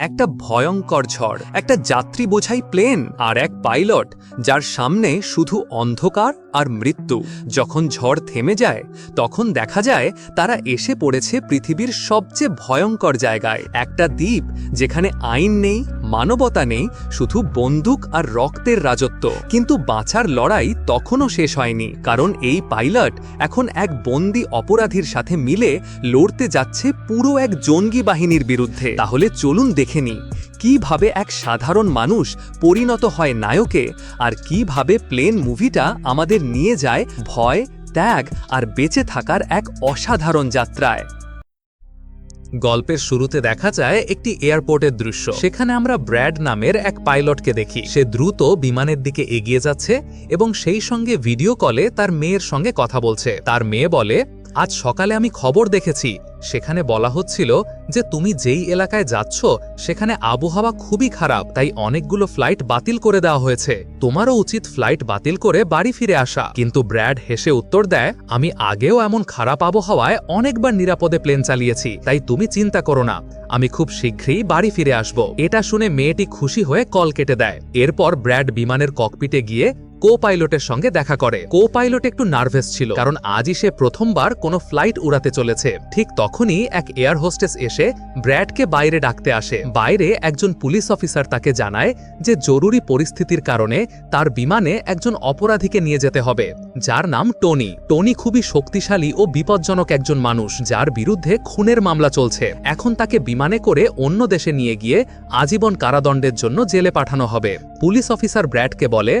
একটা ভয়ঙ্কর ঝড় একটা যাত্রী বোঝাই প্লেন আর এক পাইলট যার সামনে শুধু অন্ধকার আর মৃত্যু। যখন ঝড় থেমে যায়, তখন দেখা যায় তারা এসে পড়েছে পৃথিবীর সবচেয়ে ভয়ঙ্কর জায়গায়। একটা দ্বীপ যেখানে আইন নেই, মানবতা নেই, শুধু বন্দুক আর রক্তের রাজত্ব। কিন্তু বাঁচার লড়াই তখনও শেষ হয়নি, কারণ এই পাইলট এখন এক বন্দি অপরাধীর সাথে মিলে লড়তে যাচ্ছে পুরো এক জঙ্গি বাহিনীর বিরুদ্ধে। তাহলে চলুন দেখে নিই কীভাবে এক সাধারণ মানুষ পরিণত হয় নায়কে আর কীভাবে প্লেন মুভিটা আমাদের নিয়ে যায় ভয়, ত্যাগ আর বেঁচে থাকার এক অসাধারণ যাত্রায়। গল্পের শুরুতে দেখা যায় একটি এয়ারপোর্টের দৃশ্য। সেখানে আমরা ব্র্যাড নামের এক পাইলটকে দেখি। সে দ্রুত বিমানের দিকে এগিয়ে যাচ্ছে এবং সেই সঙ্গে ভিডিও কলে তার মেয়ের সঙ্গে কথা বলছে। তার মেয়ে বলে আজ সকালে আমি খবর দেখেছি। সেখানে বলা হচ্ছিল যে তুমি যেই এলাকায় যাচ্ছ, সেখানে আবহাওয়া খুবই খারাপ, তাই অনেকগুলো ফ্লাইট বাতিল করে দেওয়া হয়েছে। তোমারও উচিত ফ্লাইট বাতিল করে বাড়ি ফিরে আসা। কিন্তু ব্র্যাড হেসে উত্তর দেয়, আমি আগেও এমন খারাপ আবহাওয়ায় অনেকবার নিরাপদে প্লেন চালিয়েছি, তাই তুমি চিন্তা করো না। আমি খুব শীঘ্রই বাড়ি ফিরে আসব। এটা শুনে মেয়েটি খুশি হয়ে কল কেটে দেয়। এরপর ব্র্যাড বিমানের ককপিটে গিয়ে কো পাইলটের সঙ্গে দেখা করে। কো পাইলট একটু নার্ভাস ছিল, কারণ আজই সে প্রথমবার কোনো ফ্লাইট উড়াতে চলেছে। ঠিক তখনই এক এয়ার হোস্টেস এসে ব্র্যাডকে বাইরে ডাকতে আসে। বাইরে একজন পুলিশ অফিসার তাকে জানায় যে জরুরি পরিস্থিতির কারণে তার বিমানে একজন অপরাধীকে নিয়ে যেতে হবে, যার নাম টনি। টনি খুবই শক্তিশালী ও বিপজ্জনক একজন মানুষ, যার বিরুদ্ধে খুনের মামলা চলছে। এখন তাকে বিমানে করে অন্য দেশে নিয়ে গিয়ে আজীবন কারাদণ্ডের জন্য জেলে পাঠানো হবে। পুলিশ অফিসার ব্র্যাডকে বলে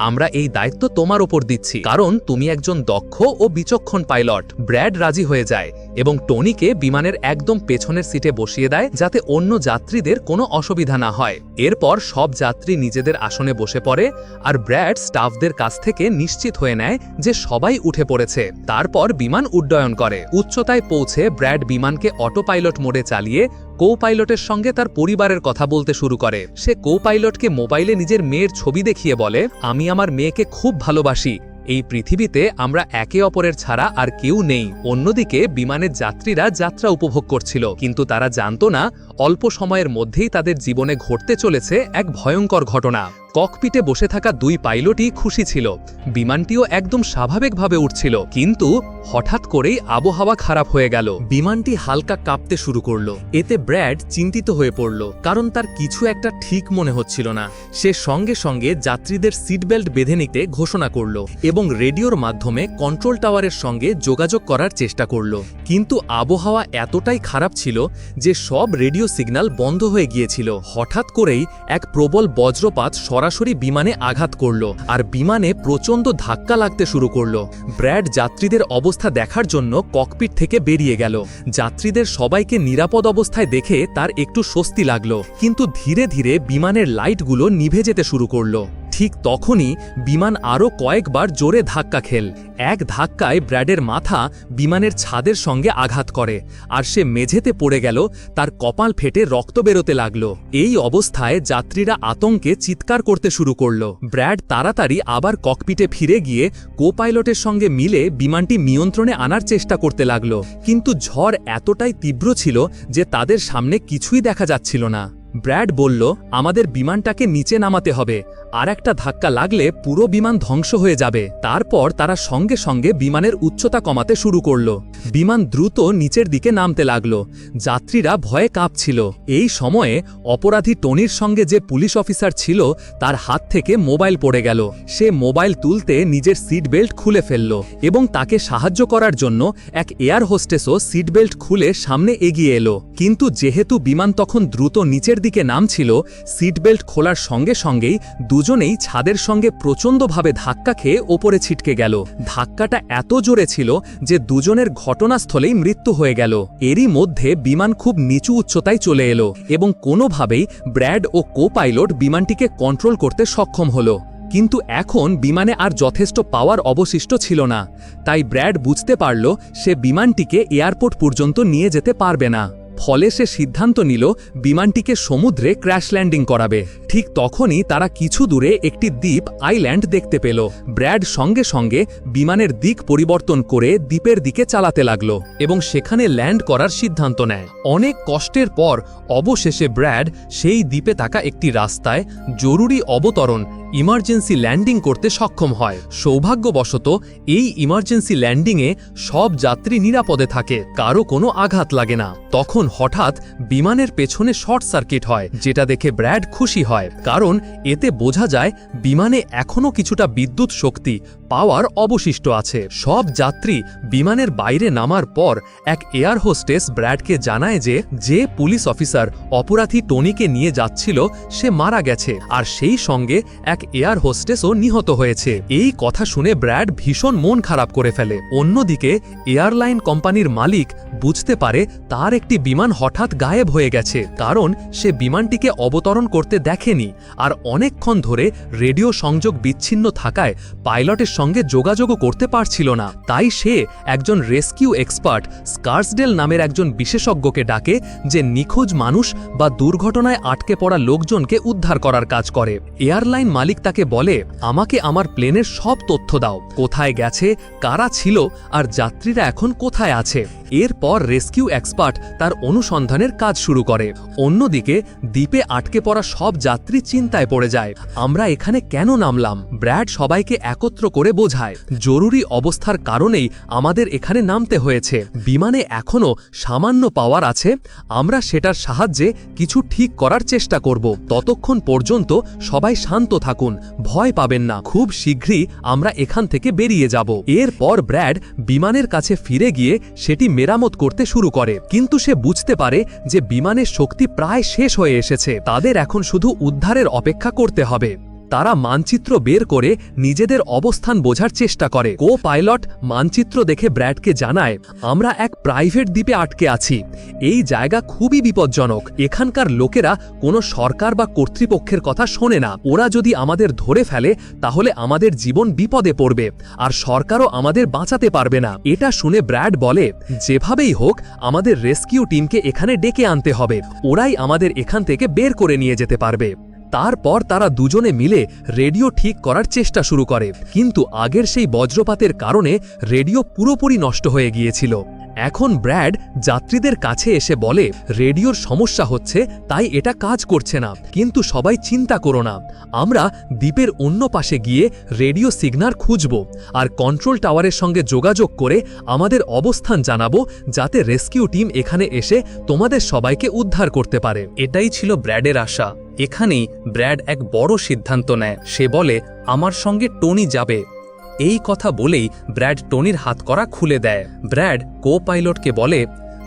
আমরা এই দায়িত্ব তোমার ওপর দিচ্ছি। কারণ তুমি একজন দক্ষ ও বিচক্ষণ পাইলট। ব্র্যাড রাজি হয়ে যায় এবং টনিকে বিমানের একদম পেছনের সিটে বসিয়ে দেয় যাতে অন্য যাত্রীদের কোনো অসুবিধা না হয়। এরপর সব যাত্রী নিজেদের আসনে বসে পড়ে আর ব্র্যাড স্টাফদের কাছ থেকে নিশ্চিত হয়ে নেয় যে সবাই উঠে পড়েছে। তারপর বিমান উড্ডয়ন করে। উচ্চতায় পৌঁছে ব্র্যাড বিমানকে অটো পাইলট মোডে চালিয়ে কো পাইলটের সঙ্গে তার পরিবারের কথা বলতে শুরু করে। সে কো পাইলটকে মোবাইলে নিজের মেয়ের ছবি দেখিয়ে বলে, আমি আমার মেয়েকে খুব ভালোবাসি। এই পৃথিবীতে আমরা একে অপরের ছাড়া আর কেউ নেই। অন্যদিকে বিমানের যাত্রীরা যাত্রা উপভোগ করছিল, কিন্তু তারা জানত না, অল্প সময়ের মধ্যেই তাদের জীবনে ঘটতে চলেছে এক ভয়ঙ্কর ঘটনা। ককপিটে বসে থাকা দুই পাইলটই খুশি ছিল। বিমানটিও একদম স্বাভাবিকভাবে উঠছিল, কিন্তু হঠাৎ করেই আবহাওয়া খারাপ হয়ে গেল। বিমানটি হালকা কাঁপতে শুরু করল। এতে ব্র্যাড চিন্তিত হয়ে পড়ল, কারণ তার কিছু একটা ঠিক মনে হচ্ছিল না। সে সঙ্গে সঙ্গে যাত্রীদের সিট বেল্ট বেঁধে নিতে ঘোষণা করল এবং রেডিওর মাধ্যমে কন্ট্রোল টাওয়ারের সঙ্গে যোগাযোগ করার চেষ্টা করল। কিন্তু আবহাওয়া এতটাই খারাপ ছিল যে সব রেডিও সিগন্যাল বন্ধ হয়ে গিয়েছিল। হঠাৎ করেই এক প্রবল বজ্রপাত সরাসরি বিমানে আঘাত করল আর বিমানে প্রচণ্ড ধাক্কা লাগতে শুরু করল। ব্র্যাড যাত্রীদের অবস্থা দেখার জন্য ককপিট থেকে বেরিয়ে গেল। যাত্রীদের সবাইকে নিরাপদ অবস্থায় দেখে তার একটু স্বস্তি লাগল। কিন্তু ধীরে ধীরে বিমানের লাইটগুলো নিভে যেতে শুরু করল। ঠিক তখনই বিমান আরও কয়েকবার জোরে ধাক্কা খেল। এক ধাক্কায় ব্র্যাডের মাথা বিমানের ছাদের সঙ্গে আঘাত করে, আর সে মেঝেতে পড়ে গেল, তার কপাল ফেটে রক্ত বেরোতে লাগল। এই অবস্থায় যাত্রীরা আতঙ্কে চিৎকার করতে শুরু করল। ব্র্যাড তাড়াতাড়ি আবার ককপিটে ফিরে গিয়ে কো পাইলটের সঙ্গে মিলে বিমানটি নিয়ন্ত্রণে আনার চেষ্টা করতে লাগল। কিন্তু ঝড় এতটাই তীব্র ছিল যে তাদের সামনে কিছুই দেখা যাচ্ছিল না। ব্র্যাড বলল, আমাদের বিমানটাকে নিচে নামাতে হবে। আর একটা ধাক্কা লাগলে পুরো বিমান ধ্বংস হয়ে যাবে। তারপর তারা সঙ্গে সঙ্গে বিমানের উচ্চতা কমাতে শুরু করল। বিমান দ্রুত নিচের দিকে নামতে লাগল। যাত্রীরা ভয়ে কাঁপছিল। এই সময়ে অপরাধী টনির সঙ্গে যে পুলিশ অফিসার ছিল, তার হাত থেকে মোবাইল পড়ে গেল। সে মোবাইল তুলতে নিজের সিট বেল্ট খুলে ফেলল এবং তাকে সাহায্য করার জন্য এক এয়ার হোস্টেসও সিট বেল্ট খুলে সামনে এগিয়ে এলো। কিন্তু যেহেতু বিমান তখন দ্রুত নিচের দিকে নামছিল সিট বেল্ট খোলার সঙ্গে সঙ্গেই দুজনেই ছাদের সঙ্গে প্রচণ্ডভাবে ধাক্কা খেয়ে ওপরে ছিটকে গেল। ধাক্কাটা এত জোরে ছিল যে দুজনের ঘটনাস্থলেই মৃত্যু হয়ে গেল। এরই মধ্যে বিমান খুব নিচু উচ্চতায় চলে এলো এবং কোনোভাবেই ব্র্যাড ও কো পাইলট বিমানটিকে কন্ট্রোল করতে সক্ষম হলো। কিন্তু এখন বিমানে আর যথেষ্ট পাওয়ার অবশিষ্ট ছিল না। তাই ব্র্যাড বুঝতে পারল সে বিমানটিকে এয়ারপোর্ট পর্যন্ত নিয়ে যেতে পারবে না। ফলে সে সিদ্ধান্ত নিল বিমানটিকে সমুদ্রে ক্র্যাশ ল্যান্ডিং করাবে। ঠিক তখনই তারা কিছু দূরে একটি দ্বীপ আইল্যান্ড দেখতে পেল। ব্র্যাড সঙ্গে সঙ্গে বিমানের দিক পরিবর্তন করে দ্বীপের দিকে চালাতে লাগল এবং সেখানে ল্যান্ড করার সিদ্ধান্ত নেয়। অনেক কষ্টের পর অবশেষে ব্র্যাড সেই দ্বীপে থাকা একটি রাস্তায় জরুরি অবতরণ ইমার্জেন্সি ল্যান্ডিং করতে সক্ষম হয়। সৌভাগ্যবশত এই ইমার্জেন্সি ল্যান্ডিংয়ে সব যাত্রী নিরাপদে থাকে, কারও কোনো আঘাত লাগে না। তখন হঠাৎ বিমানের পেছনে শর্ট সার্কিট হয়, যেটা দেখে ব্র্যাড খুশি হয়। কারণ এতে বোঝা যায়, বিমানে এখনও কিছুটা বিদ্যুৎ শক্তি, পাওয়ার অবশিষ্ট আছে। সব যাত্রী বিমানের বাইরে নামার পর এক এয়ার হোস্টেস ব্র্যাডকে জানায় যে যে পুলিশ অফিসার অপরাধী টনিকে নিয়ে যাচ্ছিল, সে মারা গেছে। আর সেই সঙ্গে এক এয়ার হোস্টেসও নিহত হয়েছে। এই কথা শুনে ব্র্যাড ভীষণ মন খারাপ করে ফেলে। অন্যদিকে, এয়ারলাইন কোম্পানির মালিক বুঝতে পারে তার একটি বিমান হঠাৎ গায়েব হয়ে গেছে, কারণ সে বিমানটিকে অবতরণ করতে দেখেনি। আর অনেকক্ষণ ধরে রেডিও সংযোগ বিচ্ছিন্ন থাকায় পাইলটের সঙ্গে যোগাযোগও করতে পারছিল না। তাই সে একজন রেস্কিউ এক্সপার্ট স্কার্সডেল নামের একজন বিশেষজ্ঞকে ডাকে যে নিখোঁজ মানুষ বা দুর্ঘটনায় আটকে পড়া লোকজনকে উদ্ধার করার কাজ করে। এয়ারলাইন মালিক তাকে বলে, আমাকে আমার প্লেনের সব তথ্য দাও। কোথায় গেছে, কারা ছিল, আর যাত্রীরা এখন কোথায় আছে? এরপর রেস্কিউ এক্সপার্ট তার অনুসন্ধানের কাজ শুরু করে। অন্যদিকে, দ্বীপে আটকে পড়া সব যাত্রী চিন্তায় পড়ে যায়। আমরা এখানে কেন নামলাম? ব্র্যাড সবাইকে একত্র করে বোঝায়, জরুরি অবস্থার কারণেই আমাদের এখানে নামতে হয়েছে। বিমানে এখনও সামান্য পাওয়ার আছে, আমরা সেটার সাহায্যে কিছু ঠিক করার চেষ্টা করব। ততক্ষণ পর্যন্ত সবাই শান্ত থাকুন, ভয় পাবেন না। খুব শীঘ্রই আমরা এখান থেকে বেরিয়ে যাব। এরপর ব্র্যাড বিমানের কাছে ফিরে গিয়ে সেটি মেরামত করতে শুরু করে। কিন্তু সে বুঝতে পারে যে বিমানের শক্তি প্রায় শেষ হয়ে এসেছে। তাদের এখন শুধু উদ্ধারের অপেক্ষা করতে হবে। তারা মানচিত্র বের করে নিজেদের অবস্থান বোঝার চেষ্টা করে। কো পাইলট মানচিত্র দেখে ব্র্যাডকে জানায়, আমরা এক প্রাইভেট দ্বীপে আটকে আছি। এই জায়গা খুবই বিপজ্জনক। এখানকার লোকেরা কোনো সরকার বা কর্তৃপক্ষের কথা শোনে না। ওরা যদি আমাদের ধরে ফেলে, তাহলে আমাদের জীবন বিপদে পড়বে আর সরকারও আমাদের বাঁচাতে পারবে না। এটা শুনে ব্র্যাড বলে, যেভাবেই হোক, আমাদের রেস্কিউ টিমকে এখানে ডেকে আনতে হবে। ওরাই আমাদের এখান থেকে বের করে নিয়ে যেতে পারবে। তারপর তারা দুজনে মিলে রেডিও ঠিক করার চেষ্টা শুরু করে। কিন্তু আগের সেই বজ্রপাতের কারণে রেডিও পুরোপুরি নষ্ট হয়ে গিয়েছিল। এখন ব্র্যাড যাত্রীদের কাছে এসে বলে, রেডিওর সমস্যা হচ্ছে, তাই এটা কাজ করছে না। কিন্তু সবাই চিন্তা করো না। আমরা দ্বীপের অন্য পাশে গিয়ে রেডিও সিগনাল খুঁজব আর কন্ট্রোল টাওয়ারের সঙ্গে যোগাযোগ করে আমাদের অবস্থান জানাব, যাতে রেস্কিউ টিম এখানে এসে তোমাদের সবাইকে উদ্ধার করতে পারে। এটাই ছিল ব্র্যাডের আশা। এখানেই ব্র্যাড এক বড় সিদ্ধান্ত নেয়। সে বলে, আমার সঙ্গে টনি যাবে। এই কথা বলেই ব্র্যাড টনির হাত করা খুলে দেয়। ব্র্যাড কো পাইলটকে বলে,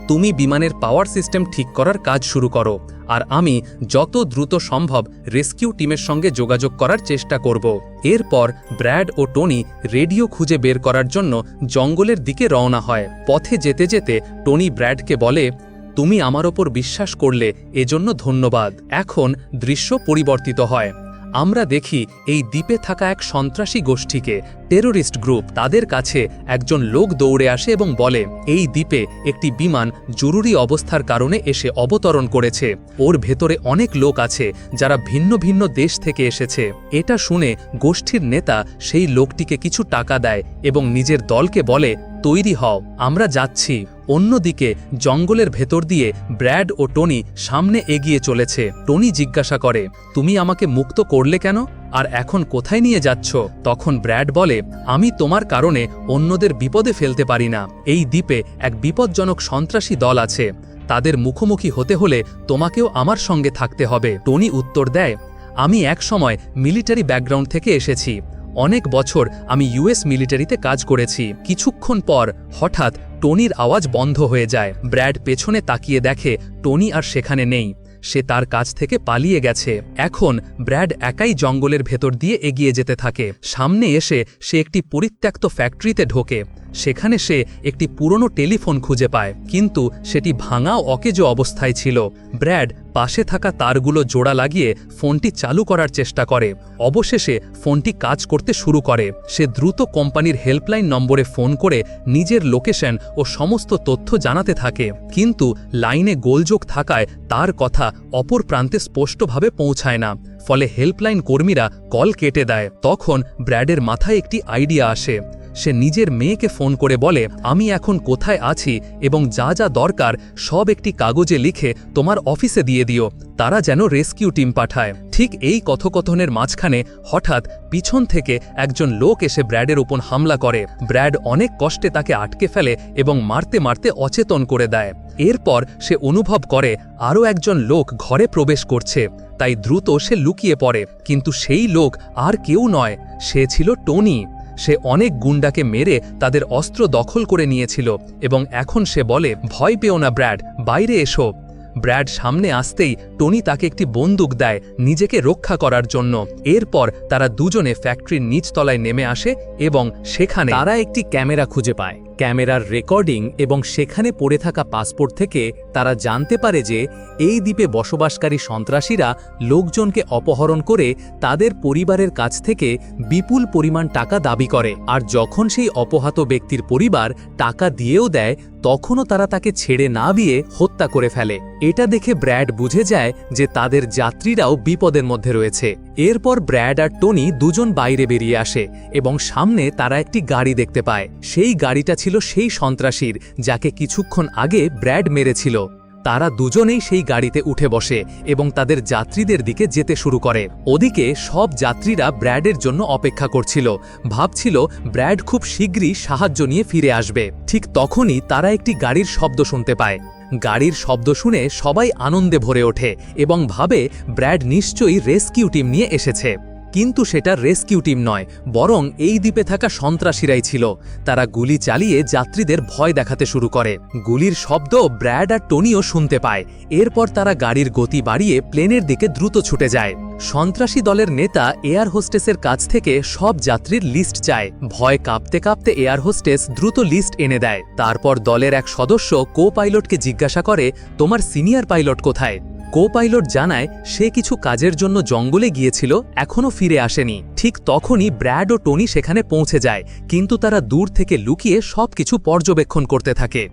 তুমি বিমানের পাওয়ার সিস্টেম ঠিক করার কাজ শুরু করো, আর আমি যত দ্রুত সম্ভব রেস্কিউ টিমের সঙ্গে যোগাযোগ করার চেষ্টা করব। এরপর ব্র্যাড ও টনি রেডিও খুঁজে বের করার জন্য জঙ্গলের দিকে রওনা হয়। পথে যেতে যেতে টনি ব্র্যাডকে বলে তুমি আমার ওপর বিশ্বাস করলে এজন্য ধন্যবাদ। এখন দৃশ্য পরিবর্তিত হয়। আমরা দেখি এই দ্বীপে থাকা এক সন্ত্রাসী গোষ্ঠীকে টেরোরিস্ট গ্রুপ তাদের কাছে একজন লোক দৌড়ে আসে এবং বলে, এই দ্বীপে একটি বিমান জরুরি অবস্থার কারণে এসে অবতরণ করেছে। ওর ভেতরে অনেক লোক আছে, যারা ভিন্ন ভিন্ন দেশ থেকে এসেছে এটা শুনে গোষ্ঠীর নেতা সেই লোকটিকে কিছু টাকা দেয় এবং নিজের দলকে বলে তৈরি হও। আমরা যাচ্ছি। অন্যদিকে, জঙ্গলের ভেতর দিয়ে ব্র্যাড ও টনি সামনে এগিয়ে চলেছে। টনি জিজ্ঞাসা করে, তুমি আমাকে মুক্ত করলে কেন? আর এখন কোথায় নিয়ে যাচ্ছ? তখন ব্র্যাড বলে, আমি তোমার কারণে অন্যদের বিপদে ফেলতে পারি না। এই দ্বীপে এক বিপজ্জনক সন্ত্রাসী দল আছে। তাদের মুখোমুখি হতে হলে তোমাকেও আমার সঙ্গে থাকতে হবে। টনি উত্তর দেয়, আমি এক সময় মিলিটারি ব্যাকগ্রাউন্ড থেকে এসেছি। অনেক বছর আমি ইউএস মিলিটারিতে কাজ করেছি। কিছুক্ষণ পর হঠাৎ টনির আওয়াজ বন্ধ হয়ে যায়। ব্র্যাড পেছনে তাকিয়ে দেখে টনি আর সেখানে নেই। সে তার কাছ থেকে পালিয়ে গেছে। এখন ব্র্যাড একাই জঙ্গলের ভেতর দিয়ে এগিয়ে যেতে থাকে। সামনে এসে সে একটি পরিত্যক্ত ফ্যাক্টরিতে ঢোকে। সেখানে সে একটি পুরনো টেলিফোন খুঁজে পায়, কিন্তু সেটি ভাঙা অকেজো অবস্থায় ছিল। ব্র্যাড পাশে থাকা তারগুলো জোড়া লাগিয়ে ফোনটি চালু করার চেষ্টা করে। অবশেষে ফোনটি কাজ করতে শুরু করে। সে দ্রুত কোম্পানির হেল্পলাইন নম্বরে ফোন করে নিজের লোকেশন ও সমস্ত তথ্য জানাতে থাকে, কিন্তু লাইনে গোলযোগ থাকায় তার কথা অপর প্রান্তে স্পষ্টভাবে পৌঁছায় না, ফলে হেল্পলাইন কর্মীরা কল কেটে দেয়। তখন ব্র্যাডের মাথায় একটি আইডিয়া আসে। সে নিজের মেয়েকে ফোন করে বলে, আমি এখন কোথায় আছি এবং যা যা দরকার সব একটি কাগজে লিখে তোমার অফিসে দিয়ে দিও। তারা যেন রেস্কিউ টিম পাঠায়। ঠিক এই কথোকথনের মাঝখানে হঠাৎ পিছন থেকে একজন লোক এসে ব্র্যাডের উপর হামলা করে। ব্র্যাড অনেক কষ্টে তাকে আটকে ফেলে এবং মারতে মারতে অচেতন করে দেয়। এরপর সে অনুভব করে, আরও একজন লোক ঘরে প্রবেশ করছে। তাই দ্রুত সে লুকিয়ে পড়ে। কিন্তু সেই লোক আর কেউ নয়, সে ছিল টনি। সে অনেক গুন্ডাকে মেরে তাদের অস্ত্র দখল করে নিয়েছিল এবং এখন সে বলে, ভয় পেও না, ব্র্যাড, বাইরে এসো। ব্র্যাড সামনে আসতেই টনি তাকে একটি বন্দুক দেয় নিজেকে রক্ষা করার জন্য। এরপর তারা দুজনে ফ্যাক্টরির নিচতলায় নেমে আসে এবং সেখানে তারা একটি ক্যামেরা খুঁজে পায়। ক্যামেরার রেকর্ডিং এবং সেখানে পড়ে থাকা পাসপোর্ট থেকে তারা জানতে পারে যে এই দ্বীপে বসবাসকারী সন্ত্রাসীরা লোকজনকে অপহরণ করে তাদের পরিবারের কাছ থেকে বিপুল পরিমাণ টাকা দাবি করে। আর যখন সেই অপহাত ব্যক্তির পরিবার টাকা দিয়েও দেয়, তখনও তারা তাকে ছেড়ে না দিয়ে হত্যা করে ফেলে। এটা দেখে ব্র্যাড বুঝে যায় যে তাদের যাত্রীরাও বিপদের মধ্যে রয়েছে। এরপর ব্র্যাড আর টনি দুজন বাইরে বেরিয়ে আসে এবং সামনে তারা একটি গাড়ি দেখতে পায়। সেই গাড়িটা ছিল সেই সন্ত্রাসীর, যাকে কিছুক্ষণ আগে ব্র্যাড মেরেছিল। তারা দুজনেই সেই গাড়িতে উঠে বসে এবং তাদের যাত্রীদের দিকে যেতে শুরু করে। ওদিকে সব যাত্রীরা ব্র্যাডের জন্য অপেক্ষা করছিল। ভাবছিল ব্র্যাড খুব শীঘ্রই সাহায্য নিয়ে ফিরে আসবে। ঠিক তখনই তারা একটি গাড়ির শব্দ শুনতে পায়। গাড়ির শব্দ শুনে সবাই আনন্দে ভরে ওঠে এবং ভাবে ব্র্যাড নিশ্চয়ই রেস্কিউ টিম নিয়ে এসেছে। কিন্তু সেটা রেস্কিউ টিম নয়, বরং এই দ্বীপে থাকা সন্ত্রাসীরাই ছিল। তারা গুলি চালিয়ে যাত্রীদের ভয় দেখাতে শুরু করে। গুলির শব্দ ব্র্যাড আর টনিও শুনতে পায়। এরপর তারা গাড়ির গতি বাড়িয়ে প্লেনের দিকে দ্রুত ছুটে যায়। সন্ত্রাসী দলের নেতা এয়ার হোস্টেসের কাছ থেকে সব যাত্রীর লিস্ট চায়। ভয় কাঁপতে কাঁপতে এয়ার হোস্টেস দ্রুত লিস্ট এনে দেয়। তারপর দলের এক সদস্য কো পাইলটকে জিজ্ঞাসা করে, তোমার সিনিয়র পাইলট কোথায়? কো পাইলট জানায় সে কিছু কাজের জন্য জঙ্গলে গিয়েছিল, এখনও ফিরে আসেনি। ঠিক তখনই ব্র্যাড ও টনি সেখানে পৌঁছে যায়, কিন্তু তারা দূর থেকে লুকিয়ে সবকিছু পর্যবেক্ষণ করতে থাকে।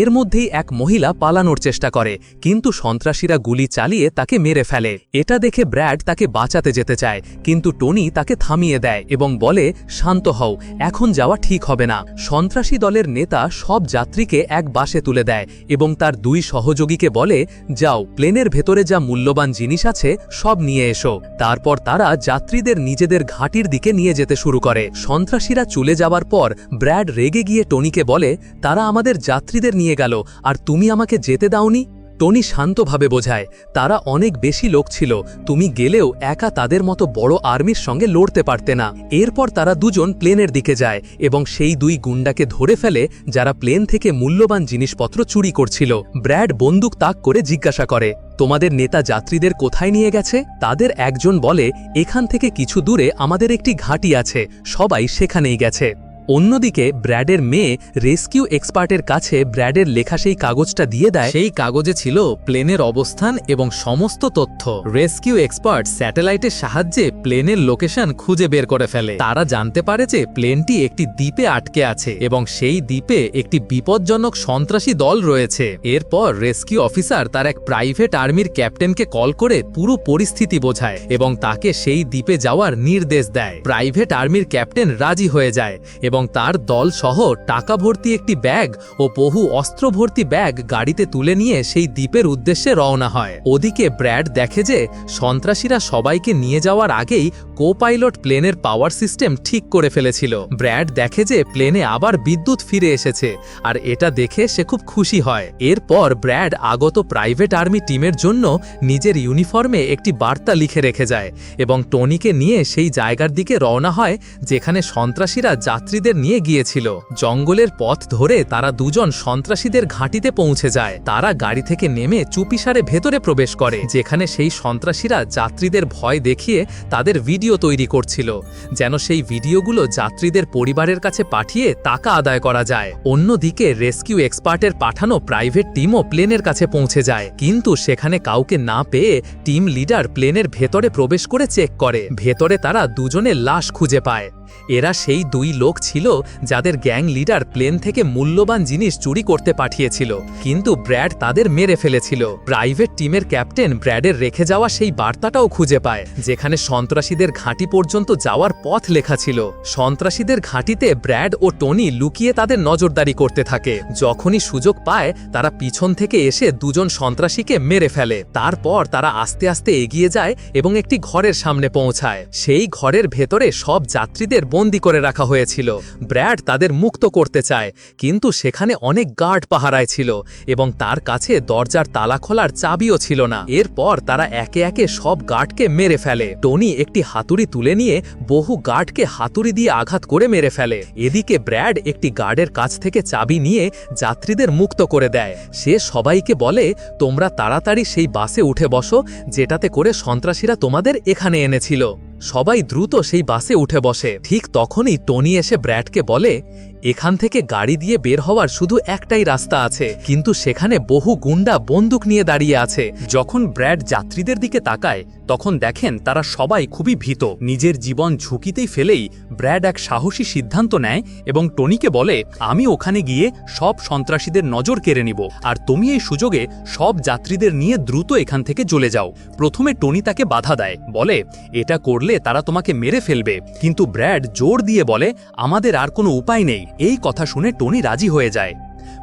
এর মধ্যেই এক মহিলা পালানোর চেষ্টা করে, কিন্তু সন্ত্রাসীরা গুলি চালিয়ে তাকে মেরে ফেলে। এটা দেখে ব্র্যাড তাকে বাঁচাতে যেতে চায়, কিন্তু টনি তাকে থামিয়ে দেয় এবং বলে, শান্ত হও, এখন যাওয়া ঠিক হবে না। সন্ত্রাসী দলের নেতা সব যাত্রীকে এক বাসে তুলে দেয় এবং তার দুই সহযোগীকে বলে, যাও, প্লেনের ভেতরে যা মূল্যবান জিনিস আছে, সব নিয়ে এসো। তারপর তারা যাত্রীদের নিজেদের ঘাঁটির দিকে নিয়ে যেতে শুরু করে। সন্ত্রাসীরা চলে যাবার পর ব্র্যাড রেগে গিয়ে টনিকে বলে, তারা আমাদের যাত্রীদের নিয়ে গেল, আর তুমি আমাকে যেতে দাওনি? টনি শান্তভাবে বোঝায়, তারা অনেক বেশি লোক ছিল, তুমি গেলেও একা তাদের মতো বড় আর্মির সঙ্গে লড়তে পারতে না। এরপর তারা দুজন প্লেনের দিকে যায় এবং সেই দুই গুন্ডাকে ধরে ফেলে, যারা প্লেন থেকে মূল্যবান জিনিসপত্র চুরি করছিল। ব্র্যাড বন্দুক তাক করে জিজ্ঞাসা করে তোমাদের নেতা যাত্রীদের কোথায় নিয়ে গেছে? তাদের একজন বলে, এখান থেকে কিছু দূরে আমাদের একটি ঘাঁটি আছে, সবাই সেখানেই গেছে। অন্যদিকে ব্র্যাডের মেয়ে রেস্কিউ এক্সপার্টের কাছে ব্র্যাডের লেখা সেই কাগজটা দিয়ে দেয়। সেই কাগজে ছিল প্লেনের অবস্থান এবং সমস্ত তথ্য। রেস্কিউ এক্সপার্ট স্যাটেলাইটের সাহায্যে প্লেনের লোকেশন খুঁজে বের করে ফেলে। তারা জানতে পারে যে প্লেনটি একটি দ্বীপে আটকে আছে এবং সেই দ্বীপে একটি বিপজ্জনক সন্ত্রাসী দল রয়েছে। এরপর রেস্কিউ অফিসার তার এক প্রাইভেট আর্মির ক্যাপ্টেনকে কল করে পুরো পরিস্থিতি বোঝায় এবং তাকে সেই দ্বীপে যাওয়ার নির্দেশ দেয়। প্রাইভেট আর্মির ক্যাপ্টেন রাজি হয়ে যায় এবং তার দল সহ টাকা ভর্তি একটি ব্যাগ ও বহু অস্ত্র ভর্তি ব্যাগ গাড়িতে তুলে নিয়ে সেই দ্বীপের উদ্দেশ্যে রওনা হয়। ওদিকে ব্র্যাড দেখে যে সন্ত্রাসীরা সবাইকে নিয়ে যাওয়ার আগেই কো পাইলট প্লেনের পাওয়ার সিস্টেম ঠিক করে ফেলেছিল। ব্র্যাড দেখে যে প্লেনে আবার বিদ্যুৎ ফিরে এসেছে আর এটা দেখে সে খুব খুশি হয়। এরপর ব্র্যাড আগত প্রাইভেট আর্মি টিমের জন্য নিজের ইউনিফর্মে একটি বার্তা লিখে রেখে যায় এবং টনিকে নিয়ে সেই জায়গার দিকে রওনা হয়, যেখানে সন্ত্রাসীরা যাত্রীদের সন্ত্রাসীদের নিয়ে গিয়েছিল। জঙ্গলের পথ ধরে তারা দুজন সন্ত্রাসীদের ঘাঁটিতে পৌঁছে যায়। তারা গাড়ি থেকে নেমে চুপিসারে ভেতরে প্রবেশ করে, যেখানে সেই সন্ত্রাসীরা যাত্রীদের ভয় দেখিয়ে তাদের ভিডিও তৈরি করছিল, যেন সেই ভিডিওগুলো যাত্রীদের পরিবারের কাছে পাঠিয়ে টাকা আদায় করা যায়। অন্যদিকে রেস্কিউ এক্সপার্টের পাঠানো প্রাইভেট টিমও প্লেনের কাছে পৌঁছে যায়, কিন্তু সেখানে কাউকে না পেয়ে টিম লিডার প্লেনের ভেতরে প্রবেশ করে চেক করে। ভেতরে তারা দুজনের লাশ খুঁজে পায়। এরা সেই দুই লোক ছিল যাদের গ্যাং লিডার প্লেন থেকে মূল্যবান জিনিস চুরি করতে পাঠিয়েছিল। কিন্তু ব্র্যাড তাদের মেরে ফেলেছিল। প্রাইভেট টিমের ক্যাপ্টেন ব্র্যাডের রেখে যাওয়া সেই বার্তাটাও খুঁজে পায়, যেখানে সন্ত্রাসীদের ঘাঁটি পর্যন্ত যাওয়ার পথ লেখা ছিল। সন্ত্রাসীদের ঘাঁটিতে ব্র্যাড ও টনি লুকিয়ে তাদের নজরদারি করতে থাকে। যখনই সুযোগ পায়, তারা পিছন থেকে এসে দুজন সন্ত্রাসীকে মেরে ফেলে। তারপর তারা আস্তে আস্তে এগিয়ে যায় এবং একটি ঘরের সামনে পৌঁছায়। সেই ঘরের ভেতরে সব যাত্রীদের বন্দি করে রাখা হয়েছিল। ব্র্যাড তাদের মুক্ত করতে চায়, কিন্তু সেখানে অনেক গার্ড পাহারায় ছিল এবং তার কাছে দরজার তালা খোলার চাবিও ছিল না। এরপর তারা একে একে সব গার্ডকে মেরে ফেলে। টনি একটি হাতুড়ি তুলে নিয়ে বহু গার্ডকে হাতুড়ি দিয়ে আঘাত করে মেরে ফেলে। এদিকে ব্র্যাড একটি গার্ডের কাছ থেকে চাবি নিয়ে যাত্রীদের মুক্ত করে দেয়। সে সবাইকে বলে, তোমরা তাড়াতাড়ি সেই বাসে উঠে বসো, যেটাতে করে সন্ত্রাসীরা তোমাদের এখানে এনেছিল। সবাই দ্রুত সেই বাসে উঠে বসে। ঠিক তখনই টনি এসে ব্র্যাডকে বলে এখান থেকে গাড়ি দিয়ে বের হওয়ার শুধু একটাই রাস্তা আছে, কিন্তু সেখানে বহু গুন্ডা বন্দুক নিয়ে দাঁড়িয়ে আছে। যখন ব্র্যাড যাত্রীদের দিকে তাকায়, তখন দেখেন তারা সবাই খুবই ভীত। নিজের জীবন ঝুঁকিতেই ফেলেই ব্র্যাড এক সাহসী সিদ্ধান্ত নেয় এবং টনিকে বলে, আমি ওখানে গিয়ে সব সন্ত্রাসীদের নজর কেড়ে নিব, আর তুমি এই সুযোগে সব যাত্রীদের নিয়ে দ্রুত এখান থেকে চলে যাও। প্রথমে টনি তাকে বাধা দেয়, বলে, এটা করলে তারা তোমাকে মেরে ফেলবে। কিন্তু ব্র্যাড জোর দিয়ে বলে, আমাদের আর কোনো উপায় নেই। এই কথা শুনে টনি রাজি হয়ে যায়।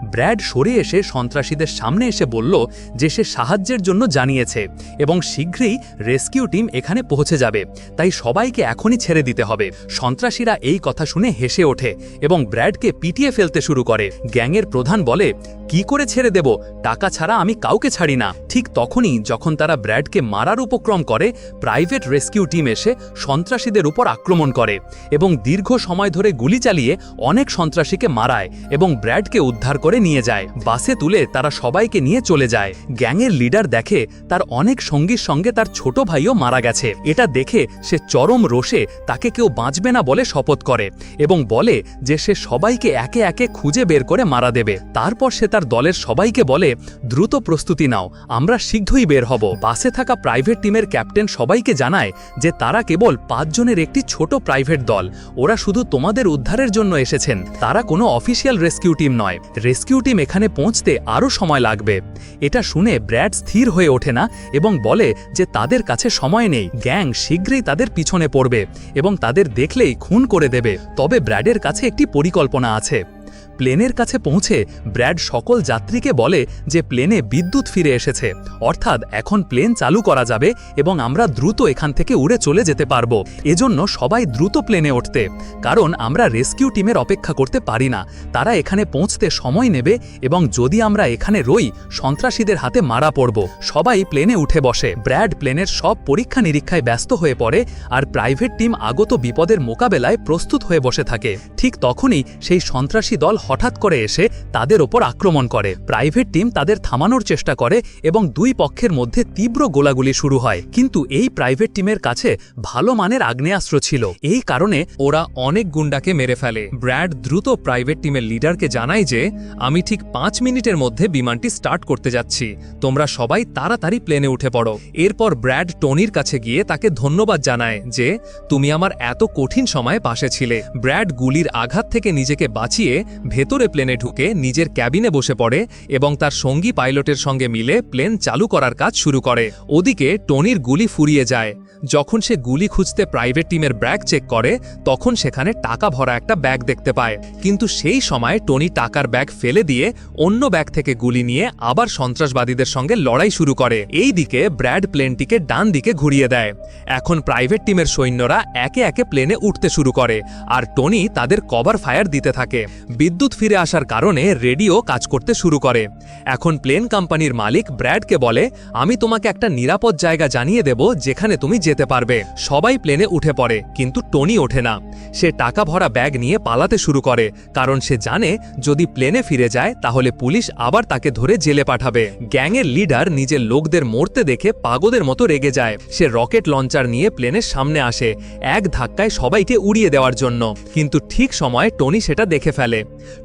ব্র্যাড সরে এসে সন্ত্রাসীদের সামনে এসে বলল যে সে সাহায্যের জন্য জানিয়েছে এবং শীঘ্রই রেস্কিউ টিম এখানে পৌঁছে যাবে। তাই সবাইকে এখনই ছেড়ে দিতে হবে। সন্ত্রাসীরা এই কথা শুনে হেসে ওঠে এবং ব্র্যাডকে পিটিয়ে ফেলতে শুরু করে। গ্যাংয়ের প্রধান বলে, কি করে ছেড়ে দেব? টাকা ছাড়া আমি কাউকে ছাড়ি না। ঠিক তখনই যখন তারা ব্র্যাডকে মারার উপক্রম করে, প্রাইভেট রেস্কিউ টিম এসে সন্ত্রাসীদের উপর আক্রমণ করে এবং দীর্ঘ সময় ধরে গুলি চালিয়ে অনেক সন্ত্রাসীকে মারায় এবং ব্র্যাডকে উদ্ধার করে নিয়ে যায়। বাসে তুলে তারা সবাইকে নিয়ে চলে যায়। গ্যাংয়ের লিডার দেখে তার অনেক সঙ্গীর সঙ্গে তার ছোট ভাইও মারা গেছে। এটা দেখে সে চরম রোষে তাকে কেউ বাঁচবে না বলে শপথ করে এবং বলে যে সে সবাইকে একে একে খুঁজে বের করে মারা দেবে। তারপর সে তার দলের সবাইকে বলে, দ্রুত প্রস্তুতি নাও, আমরা শীঘ্রই বের হব। বাসে থাকা প্রাইভেট টিমের ক্যাপ্টেন সবাইকে জানায় যে তারা কেবল পাঁচজনের একটি ছোট প্রাইভেট দল। ওরা শুধু তোমাদের উদ্ধারের জন্য এসেছেন। তারা কোনো অফিসিয়াল রেস্কিউ টিম নয়। রেস্কিউ টিম এখানে পৌঁছতে আরও সময় লাগবে। এটা শুনে ব্র্যাড স্থির হয়ে ওঠে না এবং বলে যে তাদের কাছে সময় নেই। গ্যাং শীঘ্রই তাদের পিছনে পড়বে এবং তাদের দেখলেই খুন করে দেবে। তবে ব্র্যাডের কাছে একটি পরিকল্পনা আছে। প্লেনের কাছে পৌঁছে ব্র্যাড সকল যাত্রীকে বলে যে প্লেনে বিদ্যুৎ ফিরে এসেছে। অর্থাৎ এখন প্লেন চালু করা যাবে এবং আমরা দ্রুত এখান থেকে উড়ে চলে যেতে পারব। এজন্য সবাই দ্রুত প্লেনে উঠতে। কারণ আমরা রেস্কিউ টিমের অপেক্ষা করতে পারি না। তারা এখানে পৌঁছতে সময় নেবে এবং যদি আমরা এখানে রই, সন্ত্রাসীদের হাতে মারা পড়ব। সবাই প্লেনে উঠে বসে। ব্র্যাড প্লেনের সব পরীক্ষা নিরীক্ষায় ব্যস্ত হয়ে পড়ে আর প্রাইভেট টিম আগত বিপদের মোকাবেলায় প্রস্তুত হয়ে বসে থাকে। ঠিক তখনই সেই সন্ত্রাসী দল হঠাৎ করে এসে তাদের ওপর আক্রমণ করে। প্রাইভেট টিম তাদের থামানোর চেষ্টা করে এবং দুই পক্ষের মধ্যে তীব্র গোলাগুলি শুরু হয়। কিন্তু এই প্রাইভেট টিমের কাছে ভালো মানের আগ্নেয়াস্ত্র ছিল। এই কারণে ওরা অনেক গুন্ডাকে মেরে ফেলে। ব্র্যাড দ্রুত প্রাইভেট টিমের লিডারকে জানায় যে, আমি ঠিক পাঁচ মিনিটের মধ্যে বিমানটি স্টার্ট করতে যাচ্ছি। তোমরা সবাই তাড়াতাড়ি প্লেনে উঠে পড়ো। এরপর ব্র্যাড টনির কাছে গিয়ে তাকে ধন্যবাদ জানায় যে, তুমি আমার এত কঠিন সময়ে পাশে ছিলে। ব্র্যাড গুলির আঘাত থেকে নিজেকে বাঁচিয়ে ভেতরে প্লেনে ঢুকে নিজের ক্যাবিনে বসে পড়ে এবং তার সঙ্গী পাইলটের সঙ্গে মিলে প্লেন চালু করার কাজ শুরু করে। ওদিকে টনির গুলি ফুরিয়ে যায়। যখন সে গুলি খুঁজতে প্রাইভেট টিমের ব্যাগ চেক করে, তখন সেখানে টাকা ভরা একটা ব্যাগ দেখতে পায়। কিন্তু সেই সময় টনি টাকার ব্যাগ ফেলে দিয়ে অন্য ব্যাগ থেকে গুলি নিয়ে আবার সন্ত্রাসবাদীদের সঙ্গে লড়াই শুরু করে। এই দিকে ব্র্যাড প্লেনটিকে ডান দিকে ঘুরিয়ে দেয়। এখন প্রাইভেট টিমের সৈন্যরা একে একে প্লেনে উঠতে শুরু করে আর টনি তাদের কভার ফায়ার দিতে থাকে। বিদ্যুৎ ফিরে আসার কারণে রেডিও কাজ করতে শুরু করে। এখন প্লেন কোম্পানির মালিক ব্র্যাডকে বলে, আমি তোমাকে একটা নিরাপদ জায়গা জানিয়ে দেব, যেখানে তুমি যেতে পারবে। সবাই প্লেনে উঠে পড়ে, কিন্তু টনি ওঠে না। সে টাকা ভরা ব্যাগ নিয়ে পালাতে শুরু করে, কারণ সে জানে যদি প্লেনে ফিরে যায়, তাহলে পুলিশ আবার তাকে ধরে জেলে পাঠাবে। গ্যাংয়ের লিডার নিজের লোকদের মরতে দেখে পাগলের মতো রেগে যায়। সে রকেট লঞ্চার নিয়ে প্লেনের সামনে আসে, এক ধাক্কায় সবাইকে উড়িয়ে দেওয়ার জন্য। কিন্তু ঠিক সময়ে টনি সেটা দেখে ফেলে।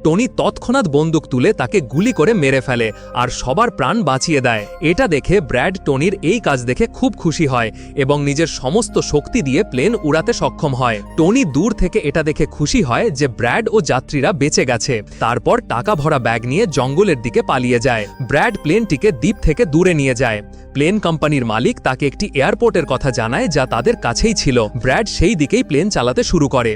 টনি তৎক্ষণাৎ বন্দুক তুলে তাকে গুলি করে মেরে ফেলে আর সবার প্রাণ বাঁচিয়ে দেয়। এটা দেখে ব্র্যাড টনির এই কাজ দেখে খুব খুশি হয় এবং নিজের সমস্ত শক্তি দিয়ে প্লেন উড়াতে সক্ষম হয়। টনি দূর থেকে এটা দেখে খুশি হয় যে ব্র্যাড ও যাত্রীরা বেঁচে গেছে। তারপর টাকা ভরা ব্যাগ নিয়ে জঙ্গলের দিকে পালিয়ে যায়। ব্র্যাড প্লেনটিকে দ্বীপ থেকে দূরে নিয়ে যায়। প্লেন কোম্পানির মালিক তাকে একটি এয়ারপোর্টের কথা জানায় যা তাদের কাছেই ছিল। ব্র্যাড সেই দিকেই প্লেন চালাতে শুরু করে।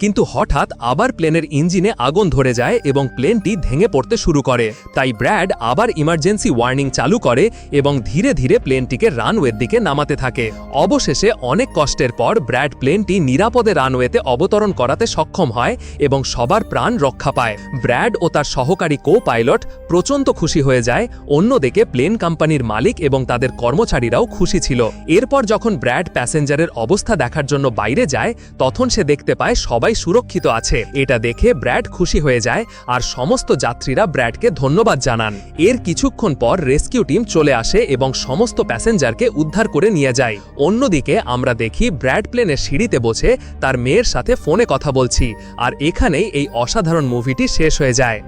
কিন্তু হঠাৎ আবার প্লেনের ইঞ্জিনে আগুন ধরে যায় এবং প্লেনটি ভেঙে পড়তে শুরু করে। তাই ব্র্যাড আবার ইমার্জেন্সি ওয়ার্নিং চালু করে এবং ধীরে ধীরে প্লেনটিকে রানওয়ের দিকে নামাতে থাকে। অবশেষে অনেক কষ্টের পর ব্র্যাড প্লেনটি নিরাপদে রানওয়েতে অবতরণ করাতে সক্ষম হয় এবং সবার প্রাণ রক্ষা পায়। ব্র্যাড ও তার সহকারী কো পাইলট প্রচণ্ড খুশি হয়ে যায়। অন্যদিকে প্লেন কোম্পানির মালিক এবং তাদের কর্মচারীরাও খুশি ছিল। এরপর যখন ব্র্যাড প্যাসেঞ্জারের অবস্থা দেখার জন্য বাইরে যায়, তখন সে দেখতে পায় সবাই সুরক্ষিত আছে। এটা দেখে ব্র্যাড খুশি হয়ে যায় আর সমস্ত যাত্রীরা ব্র্যাডকে ধন্যবাদ জানান। এর কিছুক্ষণ পর রেস্কিউ টিম চলে আসে এবং সমস্ত প্যাসেঞ্জারকে উদ্ধার করে নিয়ে যায়। অন্যদিকে আমরা দেখি ব্র্যাড প্লেনের সিঁড়িতে বসে তার মেয়ের সাথে ফোনে কথা বলছি। আর এখানেই এই অসাধারণ মুভিটি শেষ হয়ে যায়।